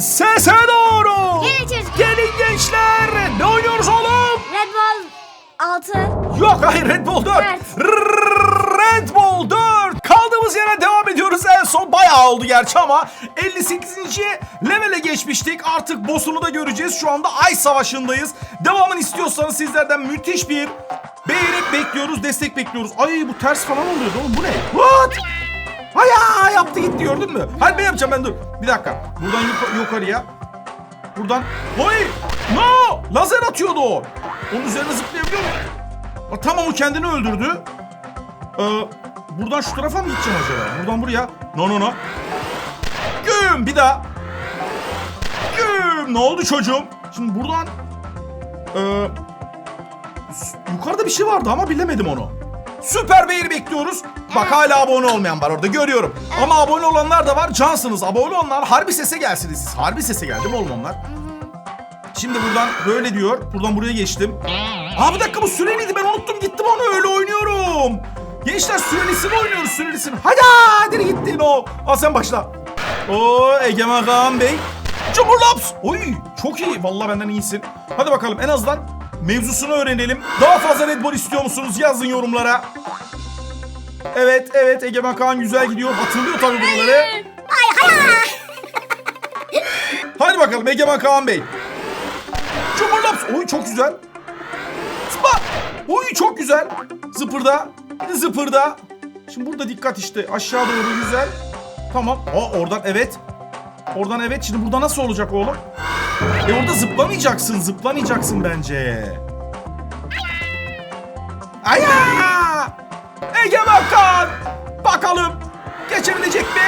Sese doğru. Gelin çocuklar. Gelin gençler. Ne oynuyoruz oğlum? Red Bull 6. Yok hayır Red Bull 4. Evet. Red Bull 4. Kaldığımız yere devam ediyoruz. En son bayağı oldu gerçi ama 58. levele geçmiştik. Artık boss'unu da göreceğiz. Şu anda Ay Savaşı'ndayız. Devamını istiyorsanız sizlerden müthiş bir beğeni bekliyoruz, destek bekliyoruz. Ay bu ters falan oluyordu oğlum. Bu ne? What? Aya yaptı gitti gördün mü? Ben yapacağım ben dur. Bir dakika. Buradan yuka- yukarıya. Buradan. Oy! No! Lazer atıyordu o. Onun üzerine zıplayabiliyor mu? Aa, Tamam o kendini öldürdü. Ee, buradan şu tarafa mı gideceğim acaba? Buradan buraya. No no no. Güm bir daha. Güm. Ne oldu çocuğum? Şimdi buradan ee, yukarıda bir şey vardı ama bilemedim onu. Süper beğeni bekliyoruz. Bak hala abone olmayan var orada görüyorum. Ama abone olanlar da var. Cansınız. Abone olanlar harbi sese gelsiniz siz. Harbi sese geldi mi oğlum onlar? Şimdi buradan böyle diyor. Buradan buraya geçtim. Aa bir dakika bu süreliydi ben unuttum gittim onu öyle oynuyorum. Gençler sürelisini oynuyoruz sürelisini. Hadi hadi gittin o. Al sen başla. Oo Egemen Kaan Bey. Cumhurlaps. Oy çok iyi. Vallahi benden iyisin. Hadi bakalım en azından mevzusunu öğrenelim. Daha fazla Red Bull istiyor musunuz? Yazın yorumlara. Evet evet Egemen Kaan güzel gidiyor. Hatırlıyor tabii buraları. Ay hayır. Hadi bakalım Egemen Kaan Bey. Cumhurlaps. Oy çok güzel. Zıpla. Oy çok güzel. Zıpırda. Zıpırda. Şimdi burada dikkat işte. Aşağı doğru güzel. Tamam. Aa oradan evet. Oradan evet. Şimdi burada nasıl olacak oğlum? E orada zıplamayacaksın. Zıplamayacaksın bence. Aya! Egemen Kaan. Bakalım. Geçebilecek mi?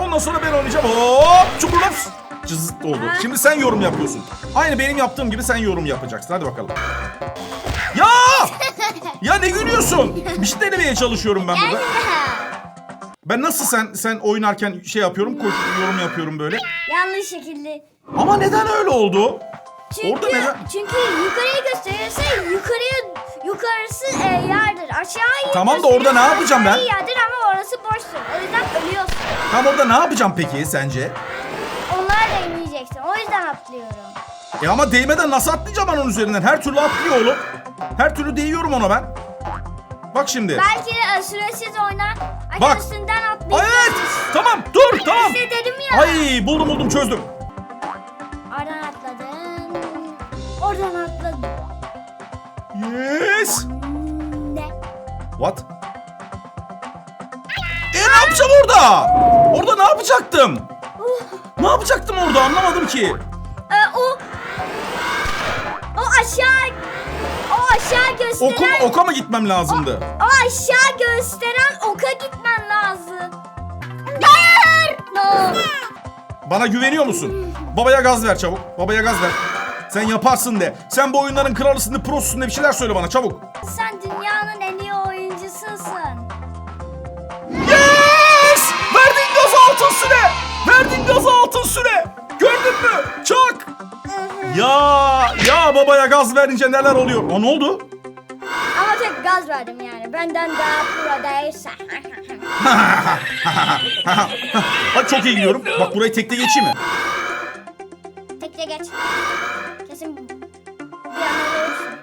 Ondan sonra ben oynayacağım. Hop! Çukurlaps! Cızıt oldu. Şimdi sen yorum yapıyorsun. Aynı benim yaptığım gibi sen yorum yapacaksın. Hadi bakalım. Ya! Ya ne gülüyorsun? Bir şey denemeye çalışıyorum ben burada. Ben nasıl sen sen oynarken şey yapıyorum, koş yorum yapıyorum böyle. Yanlış şekilde. Ama neden öyle oldu? Çünkü, Orada neden? çünkü yukarıyı gösterirse yukarıya yukarısı e, yerdir. Aşağıyı Tamam da orada ne yapacağım ben? yerdir ama orası boştur. O yüzden ölüyorsun. Tam orada ne yapacağım peki sence? Onlar değmeyeceksin. O yüzden atlıyorum. E ama değmeden nasıl atlayacağım ben onun üzerinden? Her türlü atlıyor oğlum. Her türlü değiyorum ona ben. Bak şimdi. Belki de süresiz oynar. Bak. üstünden Ay, atlayabiliriz. Evet. Tamam dur tamam. Size dedim ya. Ay buldum buldum çözdüm. What? E ne yapacağım orada? Orada ne yapacaktım? Ne yapacaktım orada anlamadım ki. E, o o aşağı o aşağı gösteren Okum, oka mı gitmem lazımdı? o aşağı gösteren oka gitmen lazım. Hayır. No. Bana güveniyor musun? Babaya gaz ver çabuk. Babaya gaz ver. Sen yaparsın de. Sen bu oyunların kralısın de, prosusun de bir şeyler söyle bana çabuk. Sen dünyanın oyuncususun. Yes! Verdin gazı altın süre! Verdin gazı altın süre! Gördün mü? Çak! Ya ya babaya gaz verince neler oluyor? Aa ne oldu? Ama tek gaz verdim yani. Benden daha pro değilse. Bak çok iyi gidiyorum. Bak burayı tekte geçeyim mi? Tekte geç. Kesin bir an ölürsün.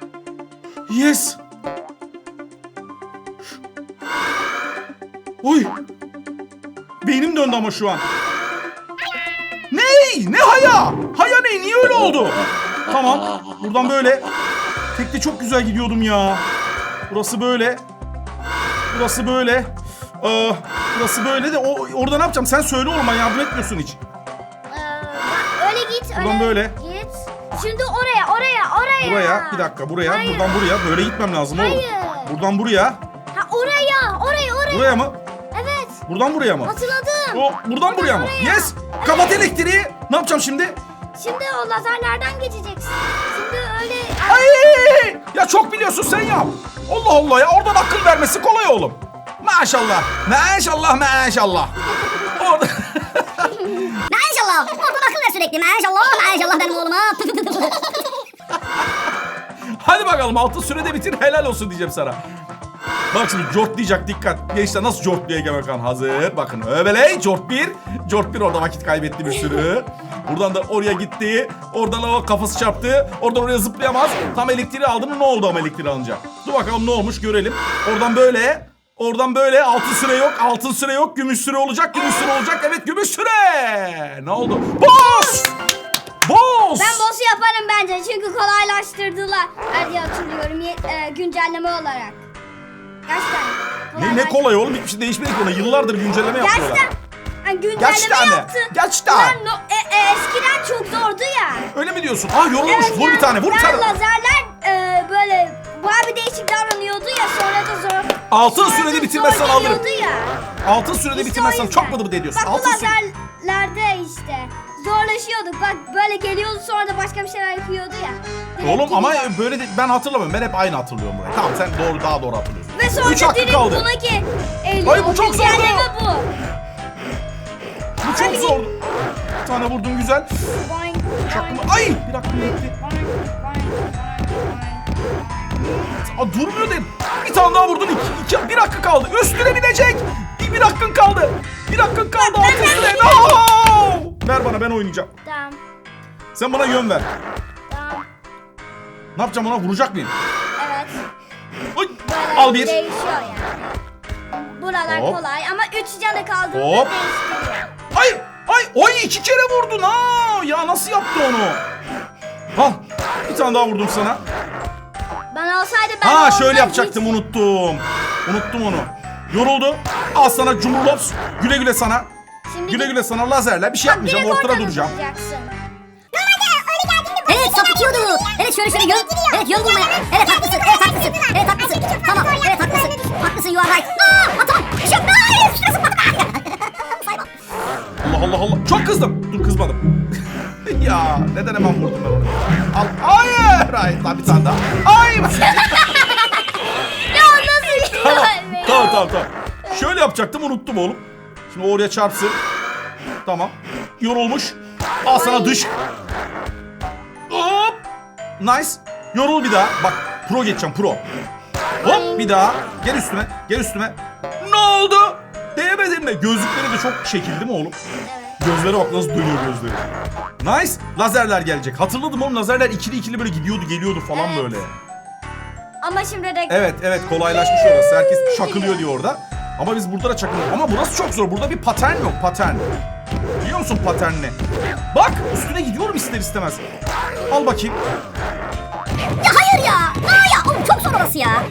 Yes. Oy. Beynim döndü ama şu an. Ney? Ne haya? Haya ne? Niye öyle oldu? Tamam. Buradan böyle. Tekte çok güzel gidiyordum ya. Burası böyle. Burası böyle. Ee, burası böyle de o, orada ne yapacağım? Sen söyle oğlum yardım etmiyorsun hiç. Ee, öyle git. Buradan öyle böyle. Git. Şimdi oraya, oraya, oraya. Buraya bir dakika buraya Hayır. buradan buraya böyle gitmem lazım oğlum. Hayır. Buradan buraya. Ha oraya, oraya, oraya. Buraya mı? Buradan buraya mı? Hatırladım. O buradan buraya mı? oraya. Yes. Kapat elektriği. Ne yapacağım şimdi? Şimdi o lazerlerden geçeceksin. Şimdi öyle... Ay! Ya çok biliyorsun sen yap. Allah Allah ya oradan akıl vermesi kolay oğlum. Maşallah. Maşallah maşallah. Orada... Maşallah. Oradan akıl ver sürekli. Maşallah. Maşallah benim oğluma. Hadi bakalım altın sürede bitir helal olsun diyeceğim sana. Bak şimdi cortlayacak dikkat. Gençler nasıl cortluyor Egemen Kan? Hazır. Bakın öbeley cort bir. Cort bir orada vakit kaybetti bir sürü. Buradan da oraya gitti. Oradan o kafası çarptı. Oradan oraya zıplayamaz. Tam elektriği aldı mı ne oldu ama elektriği alınca? Dur bakalım ne olmuş görelim. Oradan böyle. Oradan böyle altın süre yok, altın süre yok, gümüş süre olacak, gümüş süre olacak. Evet gümüş süre. Ne oldu? Boss! Boss! Ben boss'u yaparım bence çünkü kolaylaştırdılar. Diye hatırlıyorum e, güncelleme olarak. Gerçekten. Ne, ne kolay oğlum hiçbir şey değişmedi ki ona. Yıllardır güncelleme yapıyorlar. Gerçekten. Yani güncelleme Gerçekten mi? yaptı. Gerçekten. Ulan no- e- e, eskiden çok zordu ya. Öyle mi diyorsun? Ah yorulmuş. vur bir tane, vur bir tane. lazerler e, böyle bayağı bir değişik davranıyordu ya sonra da zor. Altın sonra sürede bitirmezsen alırım. ya. Altın sürede İşte bitirmezsen çok mu ediyorsun? Bak Altın lazerlerde işte zorlaşıyorduk. Bak böyle geliyordu sonra da başka bir şeyler yapıyordu ya. Direkt Oğlum ama böyle de, ben hatırlamıyorum. Ben hep aynı hatırlıyorum burayı. Tamam sen doğru daha doğru hatırlıyorsun. Ve sonra Üç hakkı direkt kaldı. buna ki eğiliyor. Ay, bu çok zordu. Güncelleme bu. Bu çok zordu. Bir tane vurdum güzel. Boing, boing, Ay bir dakika gitti. boing, boing, boing, Aa, durmuyor dedim. Bir tane daha vurdun. İki, iki, bir hakkı kaldı. Üstüne binecek. Bir, bir hakkın kaldı. Bir hakkın kaldı. Altın süre. No! Ver bana ben oynayacağım. boing. Tamam, Sen bana yön ver. tamam. Ne yapacağım ona? Vuracak mıyım? Al bir. değişiyor yani. Buralar Hop. kolay ama üç canı kaldığında Hop. değiştiriyor. Ay ay oy iki kere vurdun ha. Ya nasıl yaptı onu? Al. Bir tane daha vurdum sana. Bana olsaydı ben Ha şöyle yapacaktım hiç- unuttum. Unuttum onu. Yoruldu. Al sana cumhurlops. Güle güle sana. Şimdi Güle güle sana lazerle. Bir şey yapmayacağım. Ortada duracağım. Evet sapıtıyordu. Evet şöyle şöyle yön. Evet yön bulmaya. Evet haklısın. Evet haklısın. Evet haklısın. Tamam. Evet haklısın. Haklısın you are right. Aa atam. Şık. Hayır. Şurası. Saymam. Allah Allah Allah. Çok kızdım. Dur kızmadım. ya neden hemen vurdum ben onu? Al. Hayır. Hayır. Lan bir tane daha. Ay. Ya nasıl tamam. yani? tamam tamam tamam. Şöyle yapacaktım unuttum oğlum. Şimdi oraya çarpsın. Tamam. Yorulmuş. Al sana dış. Hop. Nice. Yorul bir daha. Bak pro geçeceğim pro. Hop bir daha. Gel üstüme. Gel üstüme. Ne oldu? Değmedin mi? Gözlükleri de çok şekil değil mi oğlum? Evet. Gözlere bak nasıl dönüyor gözleri. Nice. Lazerler gelecek. Hatırladım oğlum lazerler ikili ikili böyle gidiyordu geliyordu falan Evet. böyle. Ama şimdi de Evet evet kolaylaşmış orası. Herkes çakılıyor diyor orada. Ama biz burada da çakılıyoruz. Ama burası çok zor. Burada bir patern yok patern. Biliyor musun paternini? Bak üstüne gidiyorum ister istemez. Al bakayım. Ya ya. Aa ya. Oğlum çok zor orası ya.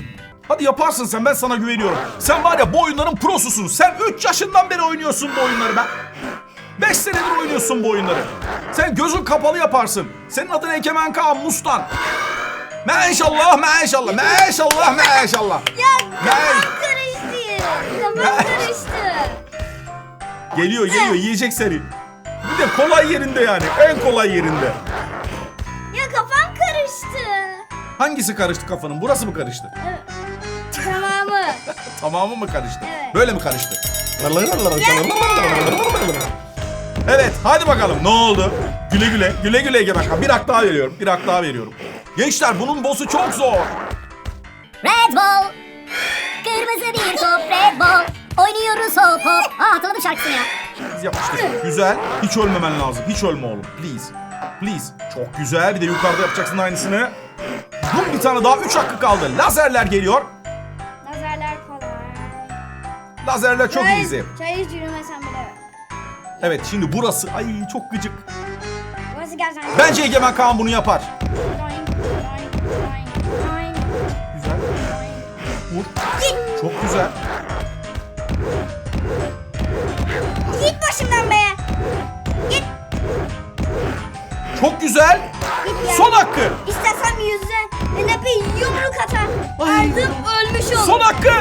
Hadi yaparsın sen ben sana güveniyorum. Sen var ya bu oyunların prosusun. Sen 3 yaşından beri oynuyorsun bu oyunları ben. 5 senedir oynuyorsun bu oyunları. Sen gözün kapalı yaparsın. Senin adın Egemen Kaan Mustan. Maşallah maşallah maşallah maşallah. ya kafam karıştı. Kafam karıştı. Geliyor geliyor yiyecek seni. Bir de kolay yerinde yani. En kolay yerinde. Hangisi karıştı kafanın? Burası mı karıştı? Evet. Tamamı. Tamamı mı karıştı? Evet. Böyle mi karıştı? Evet hadi bakalım ne oldu? Güle güle güle güle Egemen Kan. Bir hak daha veriyorum bir hak daha veriyorum. Gençler bunun boss'u çok zor. Red ball. Kırmızı bir top red ball. Oynuyoruz hop hop. Aa hatırladım şarkısını ya. Biz yapmıştık. Güzel. Hiç ölmemen lazım. Hiç ölme oğlum. Please. Please. Çok güzel. Bir de yukarıda yapacaksın aynısını. Bum bir tane daha. Üç hakkı kaldı. Lazerler geliyor. Nazarlar kolay. Lazerler çok Çay- easy. Çay hiç yürümesem bile. Evet şimdi burası. Ay çok gıcık. Burası gerçekten. Bence Egemen Kaan bunu yapar. Doink, doink, doink, doink, Güzel. Vur. Çok güzel. Git başımdan be. Git. Çok güzel. Git ya. Son hakkı. Bir yumruk atar. Ay. Ölmüş olur. Son hakkı.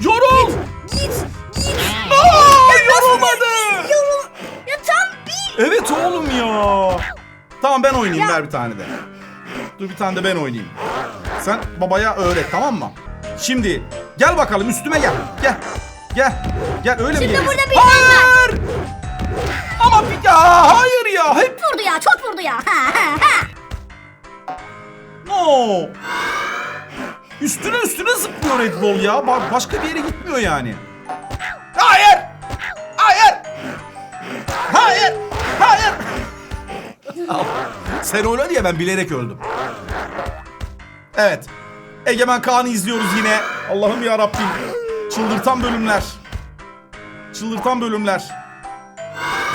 Yorul. Git. Git. Aa, yorulmadı. Yorum. Ya tam bir. Evet oğlum ya. Tamam ben oynayayım Ya. ver bir tane de. Dur bir tane de ben oynayayım. Sen babaya öğret tamam mı? Şimdi gel bakalım üstüme gel. Gel. Gel. Gel öyle mi Şimdi burada bir var. Hayır. Ama bir ya hayır ya. Hep Vurdu ya çok vurdu ya. Üstüne üstüne zıplıyor Red Bull ya. Ba- başka bir yere gitmiyor yani. Hayır! Hayır! Hayır! Hayır! Sen öyle diye ben bilerek öldüm. Evet. Egemen Kaan'ı izliyoruz yine. Allah'ım ya Rabbim. Çıldırtan bölümler. Çıldırtan bölümler.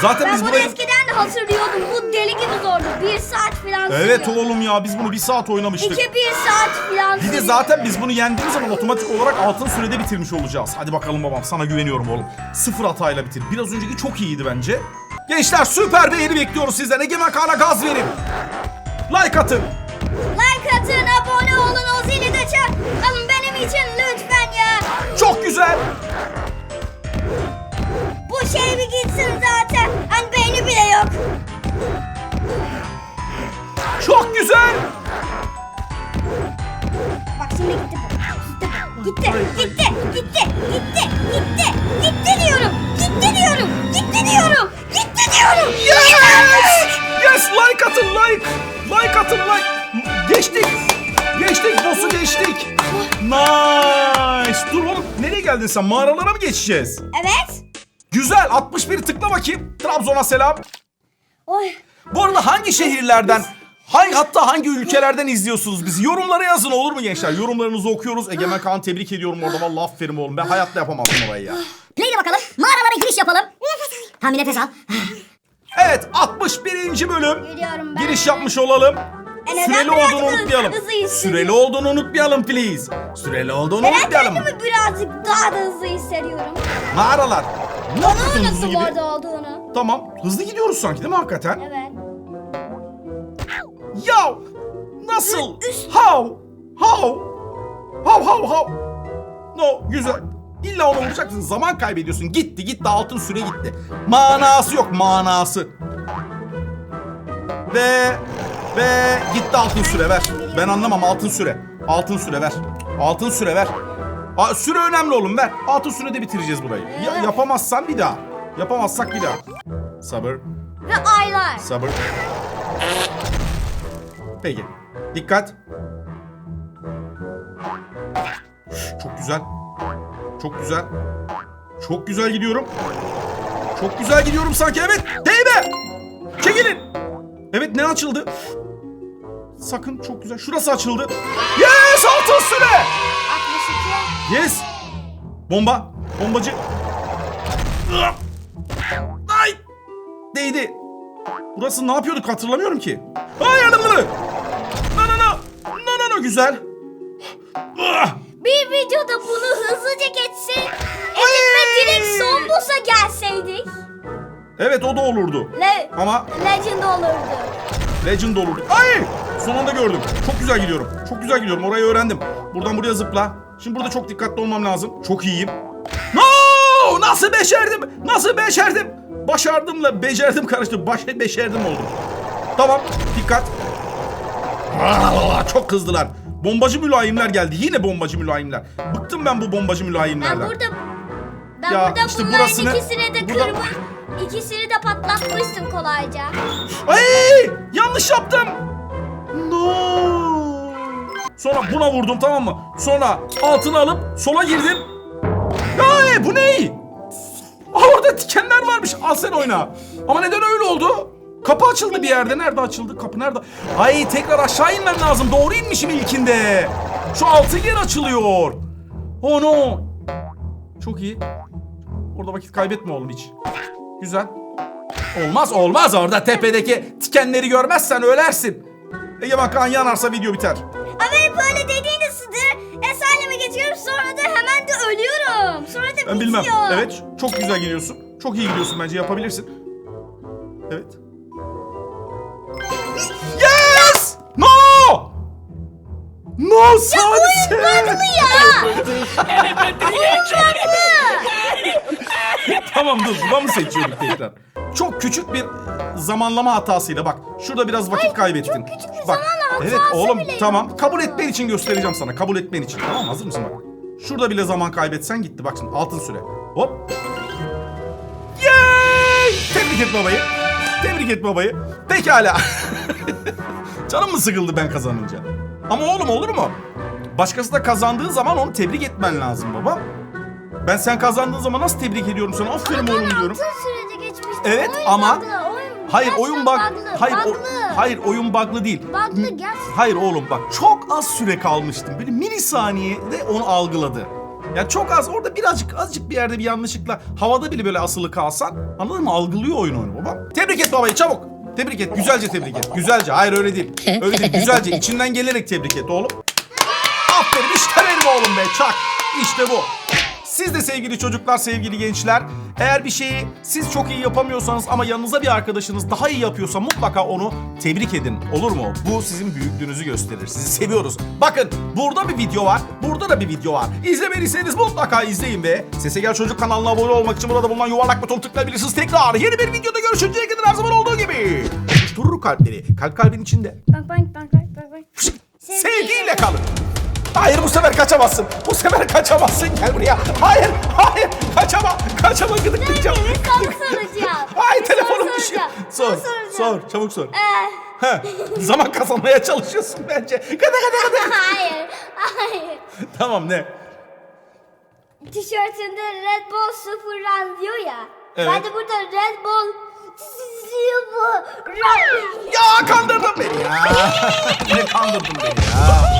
Zaten Ben biz bunu burayı... eskiden de hatırlıyordum. Bu deli gibi zordu. Bir saat falan Evet sürüyor. oğlum ya biz bunu bir saat oynamıştık. İki bir saat falan Bir de sürüyor. zaten biz bunu yendiğimiz zaman otomatik olarak altın sürede bitirmiş olacağız. Hadi bakalım babam sana güveniyorum oğlum. Sıfır hatayla bitir. Biraz önceki çok iyiydi bence. Gençler süper beğeni bekliyoruz sizden. Egemen Kaan'a gaz verin. Like atın. Like atın, abone olun, o zili de çal. Alın benim için lütfen ya. Çok güzel. Bu şey bir gitsin zaten. Hani beyni bile gitti diyorum. Yes! Yes like atın like. Like atın like. Geçtik. Geçtik boss'u geçtik. Nice. Dur oğlum nereye geldin sen? Mağaralara mı geçeceğiz? Evet. Güzel 61 tıkla bakayım. Trabzon'a selam. Oy. Bu arada hangi şehirlerden, hangi hatta hangi ülkelerden izliyorsunuz bizi? Yorumlara yazın olur mu gençler? Yorumlarınızı okuyoruz. Egemen Kaan tebrik ediyorum orada. Vallahi aferin oğlum. Ben hayatta yapamazdım orayı ya. Play'le bakalım. Mağaralara giriş yapalım. Ha bir nefes al. Evet 61. bölüm. Geliyorum ben. Giriş yapmış olalım. E neden Süreli birazcık olduğunu unutmayalım. hızlı hissediyorum? Süreli olduğunu unutmayalım please. Süreli olduğunu Ben unutmayalım. kendimi birazcık daha da hızlı hissediyorum. Mağaralar. Ne yapıyorsun hızlı unuttum gibi? orada olduğunu. Tamam. Hızlı gidiyoruz sanki değil mi hakikaten? Evet. Ya nasıl? How? How? How how how? No güzel. İlla onu vuracaksın. Zaman kaybediyorsun. Gitti gitti altın süre gitti. Manası yok manası. Ve ve gitti altın süre ver. Ben anlamam altın süre. Altın süre ver. Altın süre ver. Aa, süre önemli oğlum ver. Altın sürede bitireceğiz burayı. Ya, yapamazsan bir daha. Yapamazsak bir daha. Sabır. Ve aylar. Sabır. Peki. Dikkat. Çok güzel. Çok güzel. Çok güzel gidiyorum. Çok güzel gidiyorum sanki evet. Değme. Çekilin. Evet ne açıldı? Sakın çok güzel. Şurası açıldı. Yes altın süre. 62. Yes. Bomba. Bombacı. Ay. Değdi. Burası ne yapıyorduk hatırlamıyorum ki. Hayır adamları. No no no. No no no güzel. Ah! Bir videoda bunu hızlıca geçse Ay! ve direkt son boss'a gelseydik. Evet o da olurdu. Le Ama Legend olurdu. Legend olurdu. Ay! Son anda gördüm. Çok güzel gidiyorum. Çok güzel gidiyorum. Orayı öğrendim. Buradan buraya zıpla. Şimdi burada çok dikkatli olmam lazım. Çok iyiyim. No! Nasıl becerdim? Nasıl becerdim? Başardımla becerdim karıştı. Baş becerdim oldum. Tamam. Dikkat. Aa, çok kızdılar. Bombacı mülayimler geldi. Yine bombacı mülayimler. Bıktım ben bu bombacı Ben mülayimlerden. burada ben Ya burada işte bunların burasını- ikisini de burada- kırmış, ikisini de patlatmıştım kolayca. Ay! Yanlış yaptım. No. Sonra buna vurdum tamam mı? Sonra altını alıp sola girdim. Ay bu ne? Aa, orada dikenler varmış. Al sen oyna. Ama neden öyle oldu? Kapı açıldı bir yerde. Nerede açıldı? Kapı nerede? Ay tekrar aşağı inmem lazım. Doğru inmişim ilkinde. Şu altı yer açılıyor. Oh no. Çok iyi. Orada vakit kaybetme oğlum hiç. Güzel. Olmaz olmaz orada tepedeki tikenleri görmezsen ölersin. Egemen Kaan yanarsa video biter. Ama hep böyle dediğini sıdır. Esayleme geçiyorum sonra da hemen de ölüyorum. Sonra da Ben bitiyor. bilmem. Evet çok güzel gidiyorsun. Çok iyi gidiyorsun bence yapabilirsin. Evet. No sadece. Ya! tamam dur buna mı seçiyorduk tekrar? Çok küçük bir zamanlama hatasıyla bak. Şurada biraz vakit kaybettin. çok küçük bir bak, zamanlama Evet hatası oğlum bile tamam. Kabul etmen için göstereceğim sana. Kabul etmen için. Tamam mı? hazır mısın bak. Şurada bile zaman kaybetsen gitti. Bak şimdi altın süre. Hop. Yay! Tebrik et babayı. Tebrik et babayı. Pekala. Canım mı sıkıldı ben kazanınca? Ama oğlum olur mu? Başkası da kazandığı zaman onu tebrik etmen lazım baba. Ben sen kazandığın zaman nasıl tebrik ediyorum sana? Aferin oğlum diyorum. Altın. Evet, oyun ama- bug'lı, oyun Hayır gerçekten oyun bug bug'lı, hayır o- bug'lı. hayır oyun bug'lı değil. Bug'lı gerçekten. Hayır oğlum bak çok az süre kalmıştım. Böyle milisaniyede onu algıladı. Ya çok az orada birazcık azıcık bir yerde bir yanlışlıkla havada bile böyle asılı kalsan anladın mı? Algılıyor oyun onu baba. Tebrik et babayı çabuk. Tebrik et. Güzelce tebrik et. Güzelce. Hayır öyle değil. Öyle değil. Güzelce. içinden gelerek tebrik et oğlum. Aferin işte benim oğlum be çak. İşte bu. Siz de sevgili çocuklar, sevgili gençler, eğer bir şeyi siz çok iyi yapamıyorsanız ama yanınıza bir arkadaşınız daha iyi yapıyorsa mutlaka onu tebrik edin. Olur mu? Bu sizin büyüklüğünüzü gösterir. Sizi seviyoruz. Bakın burada bir video var, burada da bir video var. İzlemediyseniz mutlaka izleyin ve Sese Gel Çocuk kanalına abone olmak için burada bulunan yuvarlak butonu tıklayabilirsiniz. Tekrar yeni bir videoda görüşünceye kadar her zaman olduğu gibi. Durur kalpleri. Kalp kalbin içinde. Bak bak bak bak. bak. Sevgiyle kalın. Hayır bu sefer kaçamazsın. Bu sefer kaçamazsın. Gel buraya. Hayır, hayır. Kaçama. Kaçama gıdıklayacağım. Bir soru soracağım. Bir telefonum soru düşüyor. soracağım. Sor, Soru soracağım. sor. Çabuk sor. Ee, Heh, zaman kazanmaya çalışıyorsun bence. Gıdı gıdı gıdı. hayır, hayır. Tamam ne? Tişörtünde Red Bull Super Run diyor ya. Evet. Ben de burada Red Bull Super Run. Ya kandırdın beni ya. Yine kandırdın beni ya.